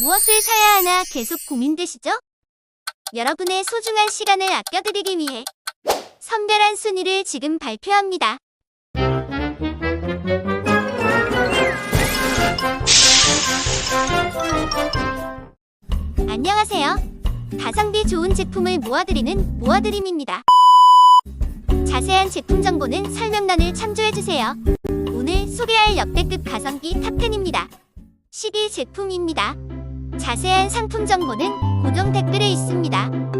무엇을 사야 하나 계속 고민되시죠? 여러분의 소중한 시간을 아껴드리기 위해 선별한 순위를 지금 발표합니다. 안녕하세요. 가성비 좋은 제품을 모아드리는 모아드림입니다. 자세한 제품 정보는 설명란을 참조해주세요. 오늘 소개할 역대급 가성비 탑10입니다. 12 제품입니다. 자세한 상품 정보는 고정 댓글에 있습니다.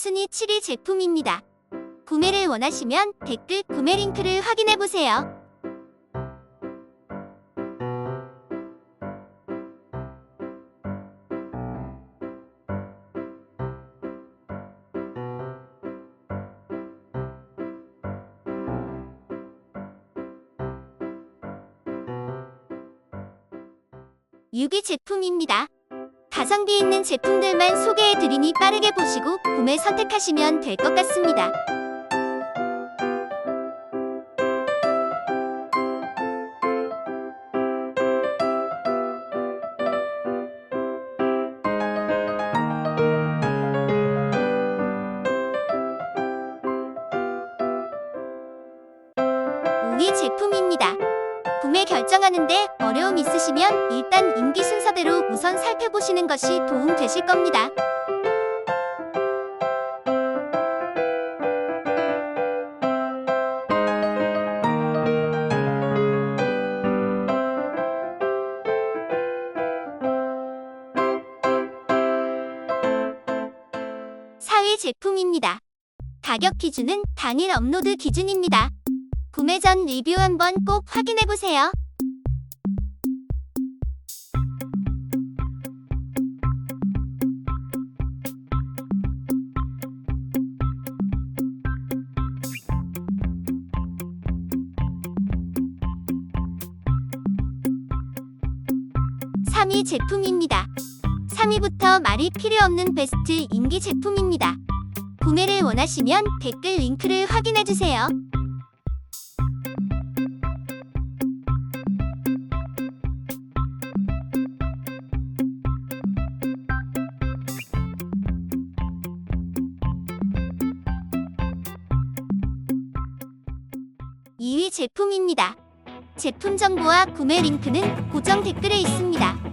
순위 7위 제품입니다. 구매를 원하시면 댓글 구매 링크를 확인해 보세요. 유기 제품입니다. 가성비 있는 제품들만 소개해드리니 빠르게 보시고 구매 선택하시면 될 것 같습니다. 결정하는데 어려움 있으시면 일단 인기 순서대로 우선 살펴보시는 것이 도움 되실 겁니다. 사위 제품입니다. 가격 기준은 당일 업로드 기준입니다. 구매 전 리뷰 한번 꼭 확인해 보세요. (3위) 제품입니다. 3위부터 말이 필요 없는 베스트 인기 제품입니다. 구매를 원하시면 댓글 링크를 확인해 주세요. (2위) 제품입니다. 제품 정보와 구매 링크는 고정 댓글에 있습니다.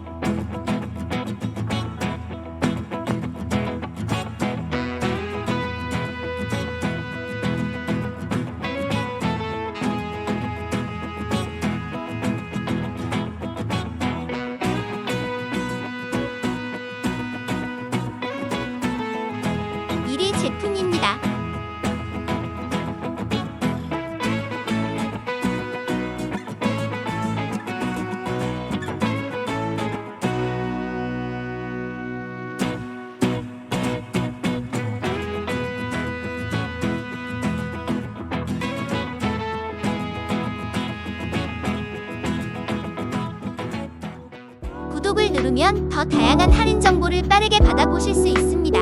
구독을 누르면 더 다양한 할인 정보를 빠르게 받아보실 수 있습니다.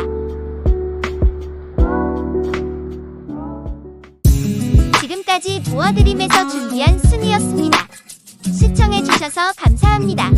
지금까지 모아드림에서 준비한 순위였습니다. 시청해주셔서 감사합니다.